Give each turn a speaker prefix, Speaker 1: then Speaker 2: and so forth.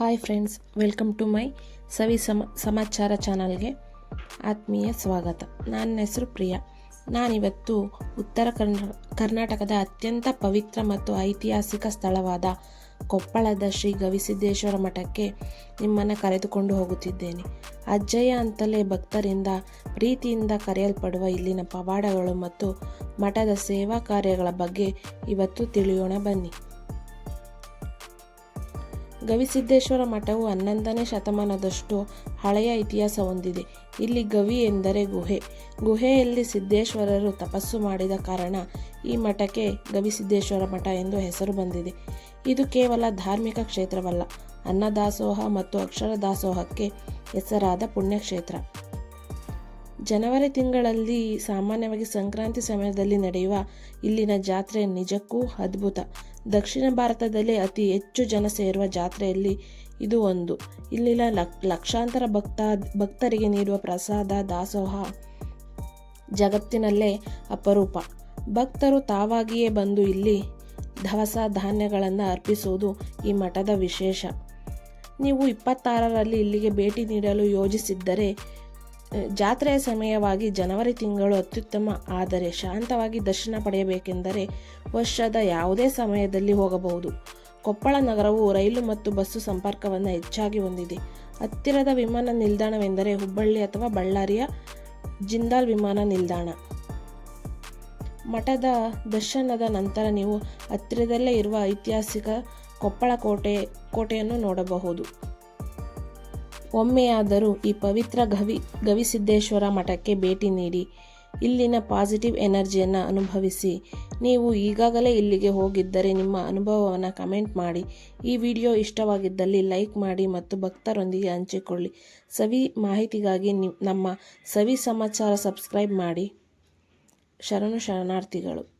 Speaker 1: Hi friends, welcome to my ಸವಿ ಸಮ, ಸಮಾಚಾರ ಚಾನಲ್ಗೆ ಆತ್ಮೀಯ ಸ್ವಾಗತ. ನನ್ನ ಹೆಸರು ಪ್ರಿಯಾ. ನಾನಿವತ್ತು ಉತ್ತರ ಕರ್ನಾ, ಕರ್ನಾಟಕದ ಅತ್ಯಂತ ಪವಿತ್ರ ಮತ್ತು ಐತಿಹಾಸಿಕ ಸ್ಥಳವಾದ ಕೊಪ್ಪಳದ ಶ್ರೀ ಗವಿಸಿದ್ದೇಶ್ವರ ಮಠಕ್ಕೆ ನಿಮ್ಮನ್ನು ಕರೆದುಕೊಂಡು ಹೋಗುತ್ತಿದ್ದೇನೆ. ಅಜ್ಜಯ್ಯ ಅಂತಲೇ ಭಕ್ತರಿಂದ, ಪ್ರೀತಿಯಿಂದ ಕರೆಯಲ್ಪಡುವ ಇಲ್ಲಿನ ಪವಾಡಗಳು ಮತ್ತು ಮಠದ ಸೇವಾ ಕಾರ್ಯಗಳ ಬಗ್ಗೆ ಇವತ್ತು ತಿಳಿಯೋಣ ಬನ್ನಿ. ಗವಿಸಿದ್ದೇಶ್ವರ ಮಠವು ಹನ್ನೊಂದನೇ ಶತಮಾನದಷ್ಟು ಹಳೆಯ ಇತಿಹಾಸ ಹೊಂದಿದೆ. ಇಲ್ಲಿ ಗವಿ ಎಂದರೆ ಗುಹೆ. ಗುಹೆಯಲ್ಲಿ ಸಿದ್ದೇಶ್ವರರು ತಪಸ್ಸು ಮಾಡಿದ ಕಾರಣ ಈ ಮಠಕ್ಕೆ ಗವಿಸಿದ್ದೇಶ್ವರ ಮಠ ಎಂದು ಹೆಸರು ಬಂದಿದೆ. ಇದು ಕೇವಲ ಧಾರ್ಮಿಕ ಕ್ಷೇತ್ರವಲ್ಲ, ಅನ್ನದಾಸೋಹ ಮತ್ತು ಅಕ್ಷರ ದಾಸೋಹಕ್ಕೆ ಹೆಸರಾದ ಪುಣ್ಯಕ್ಷೇತ್ರ. ಜನವರಿ ತಿಂಗಳಲ್ಲಿ ಸಾಮಾನ್ಯವಾಗಿ ಸಂಕ್ರಾಂತಿ ಸಮಯದಲ್ಲಿ ನಡೆಯುವ ಇಲ್ಲಿನ ಜಾತ್ರೆ ನಿಜಕ್ಕೂ ಅದ್ಭುತ. ದಕ್ಷಿಣ ಭಾರತದಲ್ಲಿ ಅತಿ ಹೆಚ್ಚು ಜನ ಸೇರುವ ಜಾತ್ರೆಯಲ್ಲಿ ಇದು ಒಂದು. ಇಲ್ಲಿನ ಲಕ್, ಲಕ್ಷಾಂತರ ಭಕ್ತ, ಭಕ್ತರಿಗೆ ನೀಡುವ ಪ್ರಸಾದ, ದಾಸೋಹ ಜಗತ್ತಿನಲ್ಲೇ ಅಪರೂಪ. ಭಕ್ತರು ತಾವಾಗಿಯೇ ಬಂದು ಇಲ್ಲಿ ದವಸ ಧಾನ್ಯಗಳನ್ನು ಅರ್ಪಿಸುವುದು ಈ ಮಠದ ವಿಶೇಷ. ನೀವು ಇಪ್ಪತ್ತಾರರಲ್ಲಿ ಇಲ್ಲಿಗೆ ಭೇಟಿ ನೀಡಲು ಯೋಜಿಸಿದ್ದರೆ ಜಾತ್ರೆಯ ಸಮಯವಾಗಿ ಜನವರಿ ತಿಂಗಳು ಅತ್ಯುತ್ತಮ, ಆದರೆ ಶಾಂತವಾಗಿ ದರ್ಶನ ಪಡೆಯಬೇಕೆಂದರೆ ವರ್ಷದ ಯಾವುದೇ ಸಮಯದಲ್ಲಿ ಹೋಗಬಹುದು. ಕೊಪ್ಪಳ ನಗರವು ರೈಲು ಮತ್ತು ಬಸ್ಸು ಸಂಪರ್ಕವನ್ನು ಹೆಚ್ಚಾಗಿ ಹೊಂದಿದೆ. ಹತ್ತಿರದ ವಿಮಾನ ನಿಲ್ದಾಣವೆಂದರೆ ಹುಬ್ಬಳ್ಳಿ ಅಥವಾ ಬಳ್ಳಾರಿಯ ಜಿಂದಾಲ್ ವಿಮಾನ ನಿಲ್ದಾಣ. ಮಠದ ದರ್ಶನದ ನಂತರ ನೀವು ಹತ್ತಿರದಲ್ಲೇ ಇರುವ ಐತಿಹಾಸಿಕ ಕೊಪ್ಪಳ ಕೋಟೆ, ಕೋಟೆಯನ್ನು ನೋಡಬಹುದು. ಒಮ್ಮೆಯಾದರೂ ಈ ಪವಿತ್ರ ಗವಿ, ಗವಿಸಿದ್ದೇಶ್ವರ ಮಠಕ್ಕೆ ಭೇಟಿ ನೀಡಿ. ಇಲ್ಲಿನ ಪಾಸಿಟಿವ್ ಎನರ್ಜಿಯನ್ನು ಅನುಭವಿಸಿ. ನೀವು ಈಗಾಗಲೇ ಇಲ್ಲಿಗೆ ಹೋಗಿದ್ದರೆ ನಿಮ್ಮ ಅನುಭವವನ್ನು ಕಮೆಂಟ್ ಮಾಡಿ. ಈ ವಿಡಿಯೋ ಇಷ್ಟವಾಗಿದ್ದಲ್ಲಿ ಲೈಕ್ ಮಾಡಿ ಮತ್ತು ಭಕ್ತರೊಂದಿಗೆ ಹಂಚಿಕೊಳ್ಳಿ. ಸವಿ ಮಾಹಿತಿಗಾಗಿ ನಿಮ್ಮ ನಮ್ಮ ಸವಿ ಸಮಾಚಾರ ಸಬ್ಸ್ಕ್ರೈಬ್ ಮಾಡಿ. ಶರಣು ಶರಣಾರ್ಥಿಗಳು.